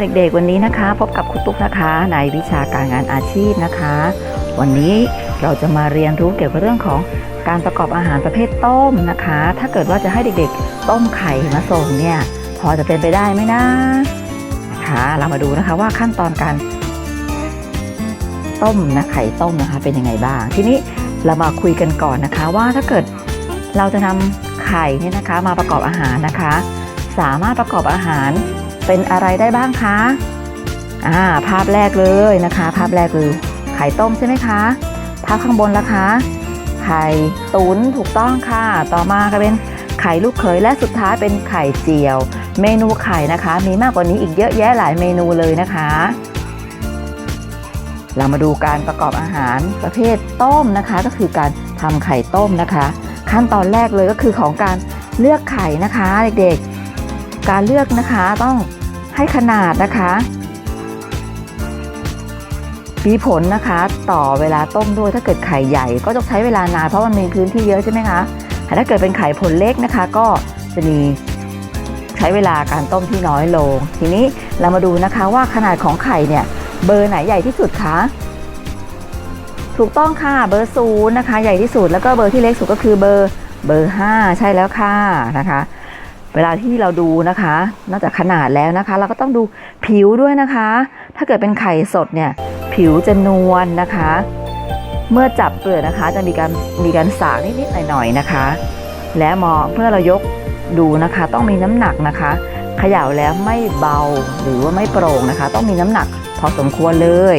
เด็กๆ วันนี้นะคะ พบกับครูตุ๊กนะคะในวิชาการงานอาชีพนะคะ วันนี้เราจะมาเรียนรู้เกี่ยวกับเรื่องของการประกอบอาหารประเภทต้มนะคะ ถ้าเกิดว่าจะให้เด็กๆ ต้มไข่มาส่งเนี่ย พอจะเป็นไปได้ไหมนะนะคะเรามาดูนะคะว่าขั้นตอนการต้มนะไข่ต้มนะคะเป็นยังไงบ้าง ทีนี้เรามาคุยกันก่อนนะคะว่าถ้าเกิดเราจะนำไข่เนี่ยนะคะมาประกอบอาหารนะคะ สามารถประกอบอาหาร เป็นอะไรได้บ้างคะอ่าภาพแรกเลยนะคะ ภาพแรกคือไข่ต้มใช่ไหมคะภาพข้างบนละคะ ไข่ตุ๋นถูกต้องค่ะ ต่อมาก็เป็นไข่ลูกเขยและสุดท้ายเป็นไข่เจียว เมนูไข่นะคะ มีมากกว่านี้อีกเยอะแยะหลายเมนูเลยนะคะ เรามาดูการประกอบอาหารประเภทต้มนะคะ ก็คือการทำไข่ต้มนะคะ ขั้นตอนแรกเลยก็คือของการเลือกไข่นะคะเด็กๆ การเลือกนะคะต้องให้ขนาดนะคะมีผลนะคะต่อเวลาต้มด้วยถ้าเกิดไข่ใหญ่ก็ต้องใช้เวลานานเพราะมันมีพื้นที่เยอะใช่ไหมคะแต่ถ้าเกิดเป็นไข่ผลเล็กนะคะ ก็จะมีใช้เวลาการต้มที่น้อยลง ทีนี้เรามาดูนะคะว่าขนาดของไข่เนี่ยเบอร์ไหนใหญ่ที่สุดคะถูกต้องค่ะเบอร์ศูนย์นะคะ ใหญ่ที่สุดแล้วก็เบอร์ที่เล็กสุดก็คือเบอร์เบอร์5ใช่แล้วค่ะนะคะ เวลาที่เราดูนะคะ นอกจากขนาดแล้วนะคะ เราก็ต้องดูผิวด้วยนะคะ ถ้าเกิดเป็นไข่สดเนี่ยผิวจะนวลนะคะ เมื่อจับเปลือกนะคะ จะมีการมีการสากนิดๆหน่อยๆนะคะ และมองเพื่อเรายกดูนะคะ ต้องมีน้ำหนักนะคะเขย่าแล้วไม่เบาหรือว่าไม่โปร่งนะคะ ต้องมีน้ำหนักพอสมควรเลย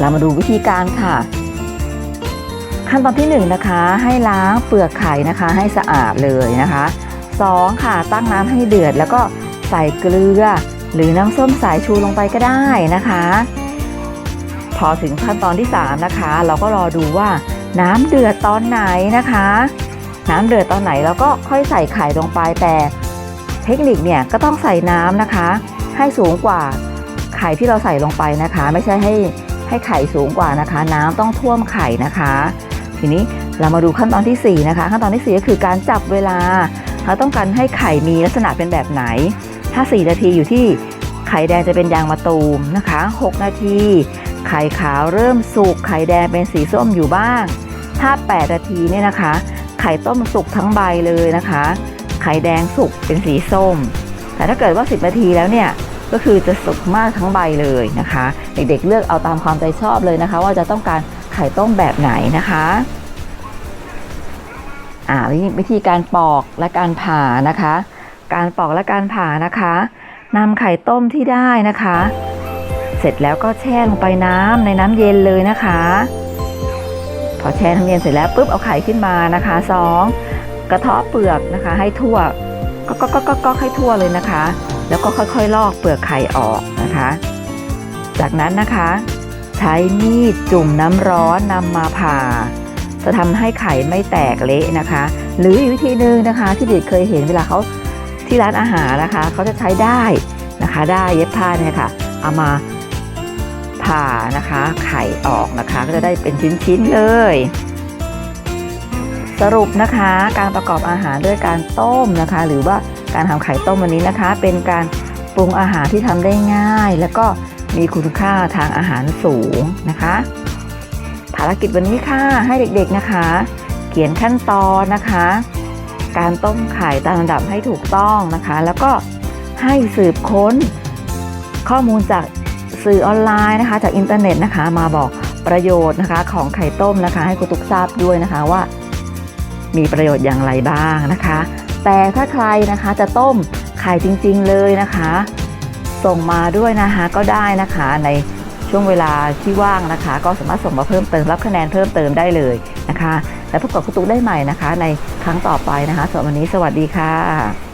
เรามาดูวิธีการค่ะ ขั้นตอนที่1นงนะคะให้ล้างเปลือกไข่นะคะ ให้สะอาดเลยนะคะ2ค่ะตั้งน้ำให้เดือด แล้วก็ใส่เกลือ หรือน้ำส้มสายชูลงไปก็ได้นะคะ พอถึงขั้นตอนที่ 3 นะคะ เราก็รอดูว่าน้ำเดือดตอนไหนนะคะ น้ำเดือดตอนไหนเราก็ค่อยใส่ไข่ลงไปแต่เทคนิคเนี่ยก็ต้องใส่น้ำนะคะ ให้สูงกว่าไข่ที่เราใส่ลงไปนะคะ ไม่ใช่ให้ให้ไข่สูงกว่านะคะ น้ำต้องท่วมไข่นะคะ ทีนี้เรามาดูขั้นตอนทีสี่ 4 นะคะ ขั้นตอนที่ 4 ก็คือการจับเวลา เราต้องการให้ไข่มีลักษณะเป็นแบบไหน ถ้า 4 นาทีอยู่ที่ไข่แดงจะเป็นยางมะตูมนะคะ 6 นาที ไข่ขาวเริ่มสุกไข่แดงเป็นสีส้มอยู่บ้าง ถ้า 8 นาทีเนี่ยนะคะ ไข่ต้มสุกทั้งใบเลยนะคะ ไข่แดงสุกเป็นสีส้ม แต่ถ้าเกิดว่า 10 นาทีแล้วเนี่ยก็คือจะสุกมากทั้งใบเลยนะคะ เด็กๆเลือกเอาตามความใจชอบเลยนะคะ ว่าจะต้องการ ไข่ต้มแบบไหนนะคะอ่าวิธีการปอกและการผ่านะคะ การปอกและการผ่านะคะนำไข่ต้มที่ได้นะคะ เสร็จแล้วก็แช่ลงไปน้ำในน้ำเย็นเลยนะคะ พอแช่น้ำเย็นเสร็จแล้วปุ๊บเอาไข่ขึ้นมานะคะสองกระเทาะเปลือกนะคะ ให้ทั่วก็ก็ก็ก็ก็ให้ทั่วเลยนะคะ แล้วก็ค่อยๆ ลอกเปลือกไข่ออกนะคะ จากนั้นนะคะ ใช้มีดจุ่มน้ำร้อนนำมาผ่า จะทำให้ไข่ไม่แตกเละนะคะ หรืออีกวิธีหนึ่งนะคะที่เด็กเคยเห็นเวลาเขาที่ร้านอาหารนะคะ เขาจะใช้ได้นะคะได้เย็บผ้าเนี่ยค่ะ เอามาผ่านะคะไข่ออกนะคะ ก็จะได้เป็นชิ้นๆเลย สรุปนะคะการประกอบอาหารด้วยการต้มนะคะ หรือว่าการทำไข่ต้มวันนี้นะคะ เป็นการปรุงอาหารที่ทำได้ง่าย แล้วก็ มีคุณค่าทางอาหารสูงนะคะ ภารกิจวันนี้ค่ะให้เด็กๆนะคะ เขียนขั้นตอนนะคะ การต้มไข่ตามลำดับให้ถูกต้องนะคะ แล้วก็ให้สืบค้นข้อมูลจากสื่อออนไลน์นะคะ จากอินเทอร์เน็ตนะคะ มาบอกประโยชน์นะคะของไข่ต้มนะคะ ให้คุณตุกทราบด้วยนะคะว่า มีประโยชน์อย่างไรบ้างนะคะ แต่ถ้าใครนะคะจะต้มไข่จริง ๆ เลยนะคะ ส่งมาด้วยนะคะก็ได้นะคะในช่วงเวลาที่ว่างนะคะ ก็สามารถส่งมาเพิ่มเติมรับคะแนนเพิ่มเติมได้เลยนะคะ แล้วพบกับคุณตุ๊กได้ใหม่นะคะ ในครั้งต่อไปนะคะสำหรับวันนี้สวัสดีค่ะ